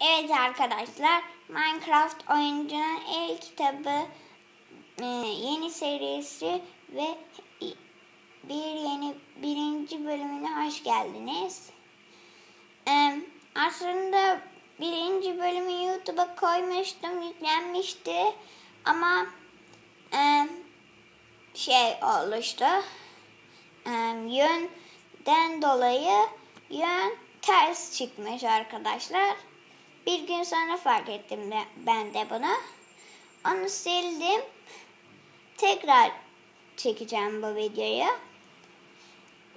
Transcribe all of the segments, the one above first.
Evet arkadaşlar, Minecraft oyuncunun el kitabı e, yeni serisi ve bir yeni birinci bölümüne hoş geldiniz. E, aslında birinci bölümü YouTube'a koymuştum, yüklenmişti ama e, şey oluştu. Yönden dolayı yön ters çıkmış arkadaşlar. Bir gün sonra fark ettim de, ben de bunu. Onu sildim. Tekrar çekeceğim bu videoyu.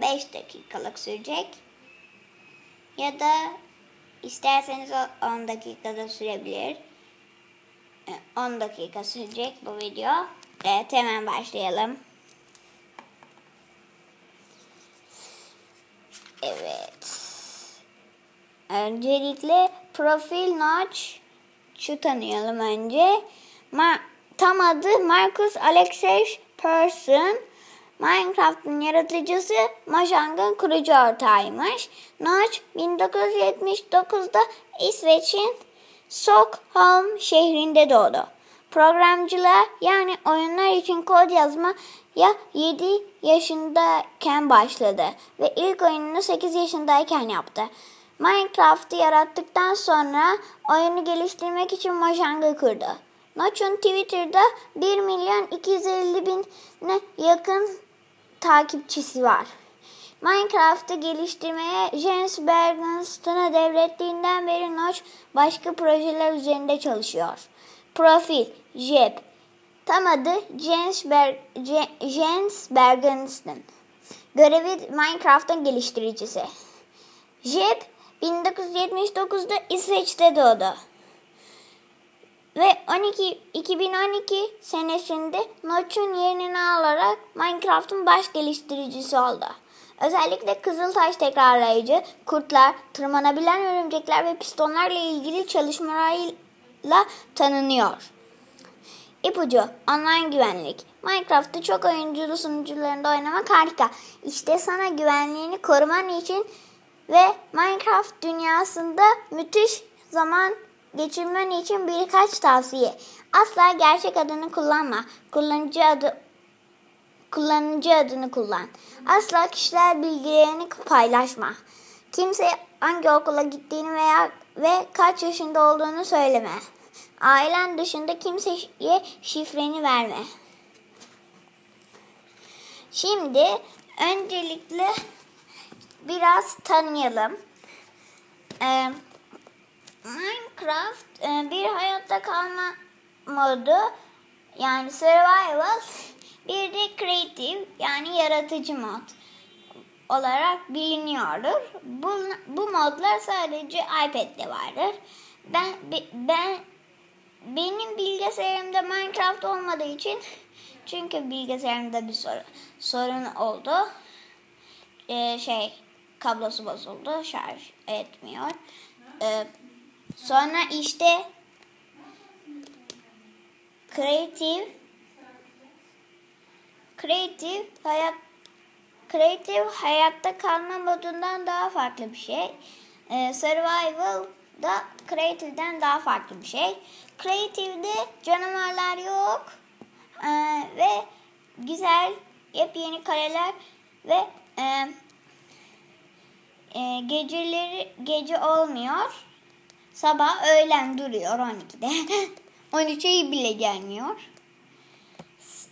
5 dakikalık sürecek. Ya da isterseniz 10 dakikada sürebilir. 10 dakika sürecek bu video. Evet hemen başlayalım. Evet. Öncelikle profil notch tanıyalım önce. Ma tam adı Marcus Alexey Persson. Minecraft'ın yaratıcısı Mojang'ın kurucu ortağıymış. Notch 1979'da İsveç'in Stockholm şehrinde doğdu. Programcılığa yani oyunlar için kod yazma ya 7 yaşındayken başladı ve ilk oyununu 8 yaşındayken yaptı. Minecraft'ı yarattıktan sonra oyunu geliştirmek için Mojang'ı kurdu. Notch'un Twitter'da 1 milyon 250 bine yakın takipçisi var. Minecraft'ı geliştirmeye James Bergenstein'a devrettiğinden beri Notch başka projeler üzerinde çalışıyor. Profil Jeb Tam adı James, Ber James Bergenstein. Görevi Minecraft'ın geliştiricisi. Jeb 1979'da İsveç'te doğdu. Ve 12, 2012 senesinde Notch'un yerini alarak Minecraft'ın baş geliştiricisi oldu. Özellikle Kızıltaş tekrarlayıcı, kurtlar, tırmanabilen örümcekler ve pistonlarla ilgili çalışmalarıyla tanınıyor. İpucu, online güvenlik. Minecraft'ta çok oyunculu sunucularında oynamak harika. İşte sana güvenliğini koruman için ve Minecraft dünyasında müthiş zaman geçirmen için birkaç tavsiye. Asla gerçek adını kullanma. Kullanıcı adı kullanıcı adını kullan. Asla kişiler bilgilerini paylaşma. Kimse hangi okula gittiğini veya ve kaç yaşında olduğunu söyleme. Ailen dışında kimseye şifreni verme. Şimdi öncelikle biraz tanıyalım. Ee, Minecraft e, bir hayatta kalma modu yani survival bir de creative yani yaratıcı mod olarak biliniyordur. Bu, bu modlar sadece iPad'de vardır. Ben ben benim bilgisayarımda Minecraft olmadığı için çünkü bilgisayarımda bir sorun, sorun oldu. Ee, şey kablosu bozuldu. Şarj etmiyor. Ee, sonra işte Creative Creative hayat Creative hayatta kalma modundan daha farklı bir şey. Ee, survival da Creative'den daha farklı bir şey. Creative'de canavarlar yok. Ee, ve güzel yepyeni kareler ve e, e, geceleri gece olmuyor. Sabah öğlen duruyor 12'de. 13'e bile gelmiyor.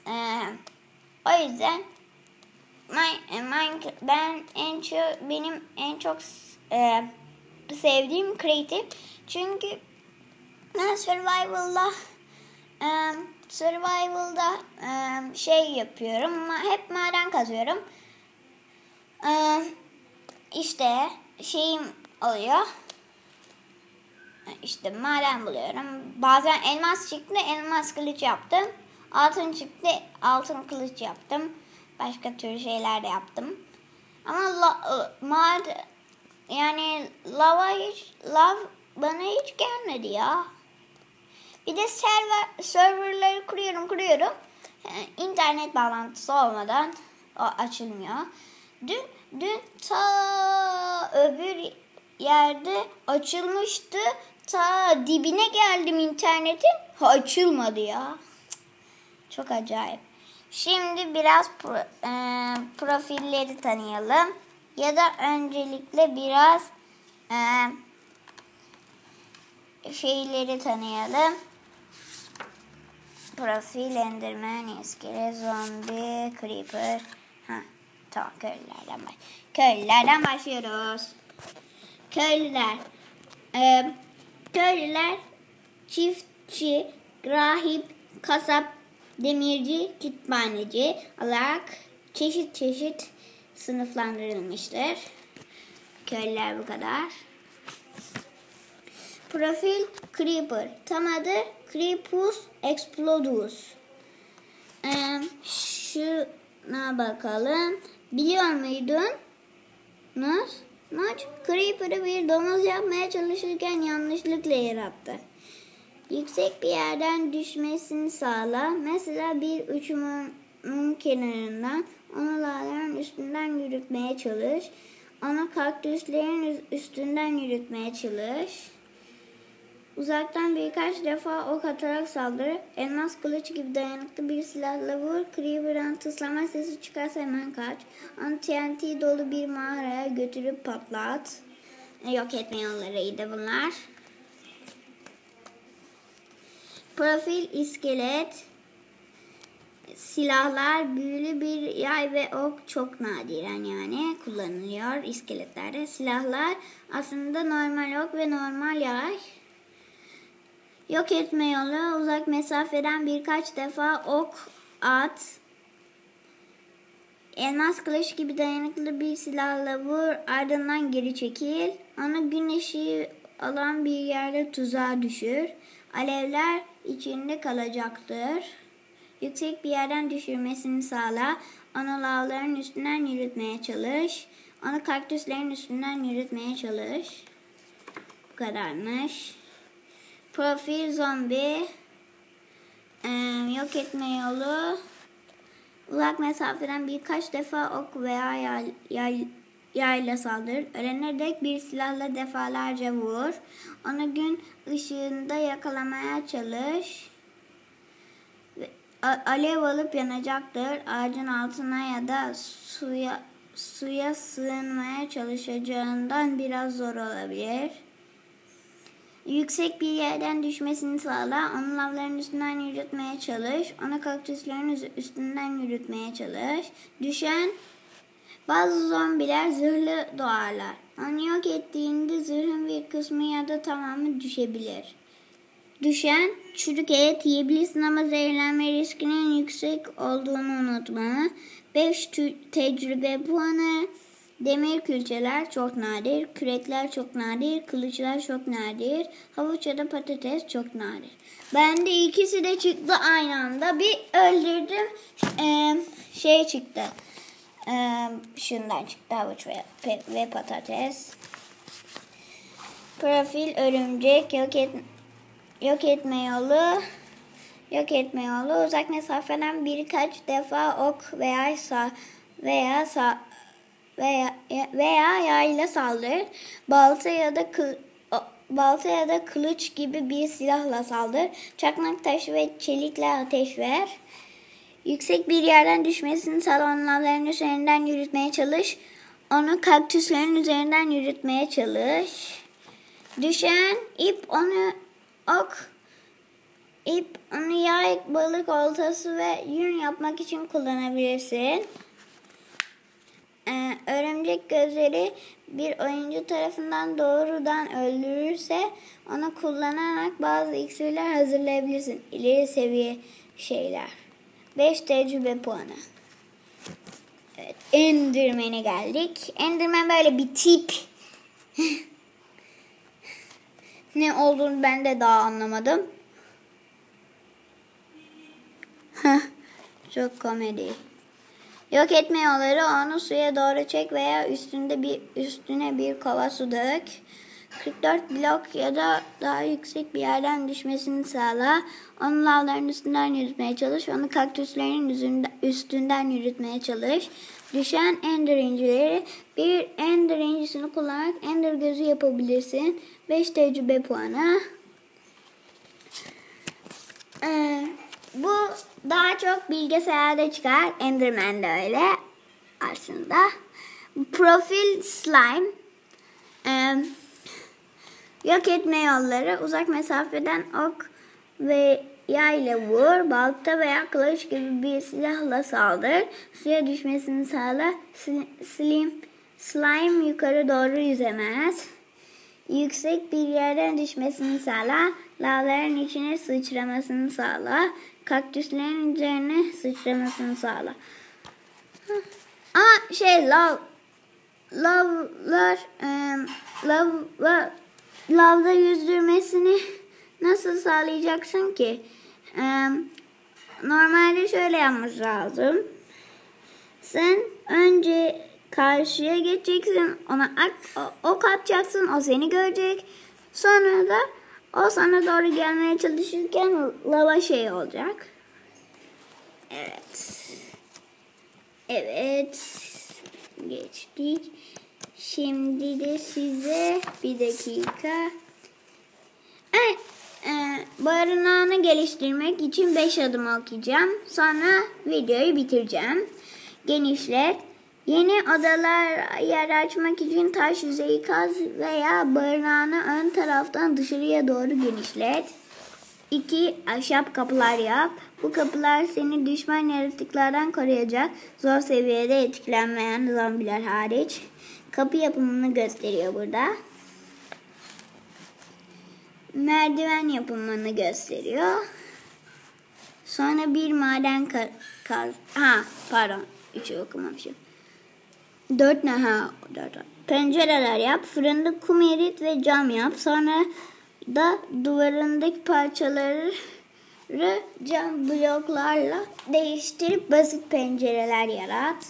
E, o yüzden my, my, ben en çok benim en çok e, sevdiğim Creative. Çünkü ben Survival'da um, Survival'da um, şey yapıyorum. Hep maden kazıyorum. Um, işte şeyim oluyor. İşte maden buluyorum. Bazen elmas çıktı, elmas kılıç yaptım. Altın çıktı, altın kılıç yaptım. Başka tür şeyler de yaptım. Ama la, maden yani lava hiç lav bana hiç gelmedi ya. Bir de server serverları kuruyorum kuruyorum. İnternet bağlantısı olmadan o açılmıyor. Dün dün ta öbür yerde açılmıştı. ta dibine geldim internetin. Ha, açılmadı ya. Çok acayip. Şimdi biraz pro, e, profilleri tanıyalım. Ya da öncelikle biraz e, şeyleri tanıyalım. Profil, Enderman, iskelet, zombi, creeper. Ha, tamam köylülerden baş. Köylülerden başlıyoruz. Köylüler. Ee, köylüler çiftçi, rahip, kasap, demirci, kütüphaneci olarak çeşit çeşit sınıflandırılmıştır. Köylüler bu kadar. Profil Creeper. Tam adı Creepus explodus. Ee, şuna bakalım. Biliyor muydun? Nasıl? Maç Creeper'ı bir domuz yapmaya çalışırken yanlışlıkla yarattı. Yüksek bir yerden düşmesini sağla. Mesela bir uçumun kenarından onu lağların üstünden yürütmeye çalış. Onu kaktüslerin üstünden yürütmeye çalış. Uzaktan birkaç defa ok atarak saldır. Elmas kılıç gibi dayanıklı bir silahla vur. Creeper'ın tıslama sesi çıkarsa hemen kaç. Onu TNT dolu bir mağaraya götürüp patlat. Yok etme yollarıydı bunlar. Profil iskelet. Silahlar büyülü bir yay ve ok çok nadiren yani kullanılıyor iskeletlerde. Silahlar aslında normal ok ve normal yay. Yok etme yolu uzak mesafeden birkaç defa ok at. Elmas kılıç gibi dayanıklı bir silahla vur ardından geri çekil. Onu gün ışığı alan bir yerde tuzağa düşür. Alevler içinde kalacaktır. Yüksek bir yerden düşürmesini sağla. Onu lavların üstünden yürütmeye çalış. Onu kaktüslerin üstünden yürütmeye çalış. Bu kadarmış. Profil zombi. Ee, yok etme yolu. Uzak mesafeden birkaç defa ok veya yay, yay, yayla saldır. Ölene dek bir silahla defalarca vur. Onu gün ışığında yakalamaya çalış. Alev alıp yanacaktır. Ağacın altına ya da suya suya sığınmaya çalışacağından biraz zor olabilir. Yüksek bir yerden düşmesini sağla. Onu lavların üstünden yürütmeye çalış. Onu kaktüslerin üstünden yürütmeye çalış. Düşen bazı zombiler zırhlı doğarlar. Onu yok ettiğinde zırhın bir kısmı ya da tamamı düşebilir. Düşen çürük et yiyebilirsin ama zehirlenme riskinin yüksek olduğunu unutma. 5 tecrübe puanı. Demir külçeler çok nadir, kürekler çok nadir, kılıçlar çok nadir, havuç ya da patates çok nadir. Ben de ikisi de çıktı aynı anda. Bir öldürdüm, ee, şey çıktı. Ee, şundan çıktı havuç ve, ve patates. Profil örümcek yok et yok etme yolu yok etme yolu uzak mesafeden birkaç defa ok veya sağ veya sağ veya veya yayla saldır. Balta ya da kıl, balta ya da kılıç gibi bir silahla saldır. Çakmak taşı ve çelikle ateş ver. Yüksek bir yerden düşmesini salonların üzerinden yürütmeye çalış. Onu kaktüslerin üzerinden yürütmeye çalış. Düşen ip onu ok ip onu yay, balık oltası ve yün yapmak için kullanabilirsin. Ee, örümcek gözleri bir oyuncu tarafından doğrudan öldürürse onu kullanarak bazı iksirler hazırlayabilirsin. İleri seviye şeyler. 5 tecrübe puanı. Evet, Enderman'e geldik. Enderman böyle bir tip. ne olduğunu ben de daha anlamadım. Çok komedi. Yok etme yolları onu suya doğru çek veya üstünde bir üstüne bir kova su dök. 44 blok ya da daha yüksek bir yerden düşmesini sağla. Onu lavların üstünden yürütmeye çalış. Onu kaktüslerin üstünden yürütmeye çalış. düşen ender incileri bir ender incisini kullanarak ender gözü yapabilirsin. 5 tecrübe puanı. Ee, bu daha çok bilgisayarda çıkar. Enderman de öyle aslında. Profil slime. Ee, yok etme yolları. Uzak mesafeden ok ve yayla vur. Balta veya kılıç gibi bir silahla saldır. Suya düşmesini sağla. Slim, slime yukarı doğru yüzemez. Yüksek bir yerden düşmesini sağla. Lavların içine sıçramasını sağla. Kaktüslerin üzerine sıçramasını sağla. Aa şey lav lavlar e, lav, lav, lavda yüzdürmesini nasıl sağlayacaksın ki? E, normalde şöyle yapması lazım. Sen önce karşıya geçeceksin. Ona ok atacaksın. O seni görecek. Sonra da o sana doğru gelmeye çalışırken lava şey olacak. Evet. Evet. Geçtik. Şimdi de size bir dakika. Evet. E, barınağını geliştirmek için 5 adım okuyacağım. Sonra videoyu bitireceğim. Genişlet. Yeni odalar yer açmak için taş yüzeyi kaz veya barınağını ön taraftan dışarıya doğru genişlet. 2. Ahşap kapılar yap. Bu kapılar seni düşman yaratıklardan koruyacak. Zor seviyede etkilenmeyen zombiler hariç. Kapı yapımını gösteriyor burada. Merdiven yapımını gösteriyor. Sonra bir maden kaz. Ha pardon. Üçü okumamışım. Dört ne ha? Dört. Pencereler yap. Fırında kum erit ve cam yap. Sonra da duvarındaki parçaları cam bloklarla değiştirip basit pencereler yarat.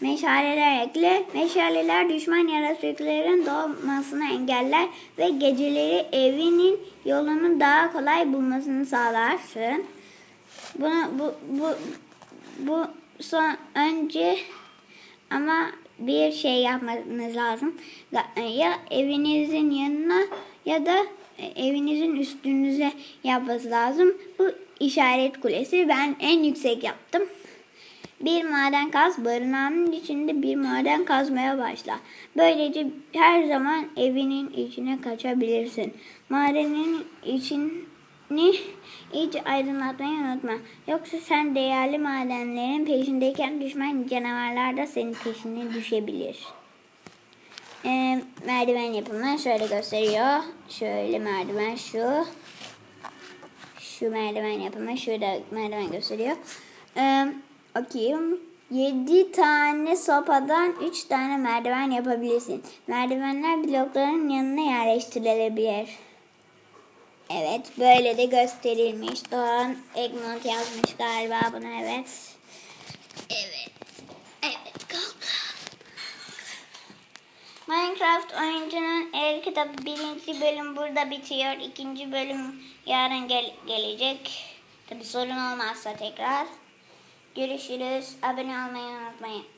Meşaleler ekle. Meşaleler düşman yaratıkların doğmasını engeller ve geceleri evinin yolunu daha kolay bulmasını sağlarsın. Bunu bu bu bu son önce ama bir şey yapmanız lazım. Ya evinizin yanına ya da evinizin üstünüze yapması lazım. Bu işaret kulesi ben en yüksek yaptım. Bir maden kaz, barınağının içinde bir maden kazmaya başla. Böylece her zaman evinin içine kaçabilirsin. Madenin için ni iyice aydınlatmayı unutma. Yoksa sen değerli madenlerin peşindeyken düşman canavarlar da senin peşine düşebilir. Ee, merdiven yapımı şöyle gösteriyor. Şöyle merdiven şu. Şu merdiven yapımı şurada merdiven gösteriyor. Ee, okuyayım. 7 tane sopadan 3 tane merdiven yapabilirsin. Merdivenler blokların yanına yerleştirilebilir. Evet böyle de gösterilmiş. Doğan Egmont yazmış galiba bunu evet. Evet. Evet kalk. Minecraft oyuncunun el kitabı birinci bölüm burada bitiyor. İkinci bölüm yarın gel gelecek. Tabi sorun olmazsa tekrar. Görüşürüz. Abone olmayı unutmayın.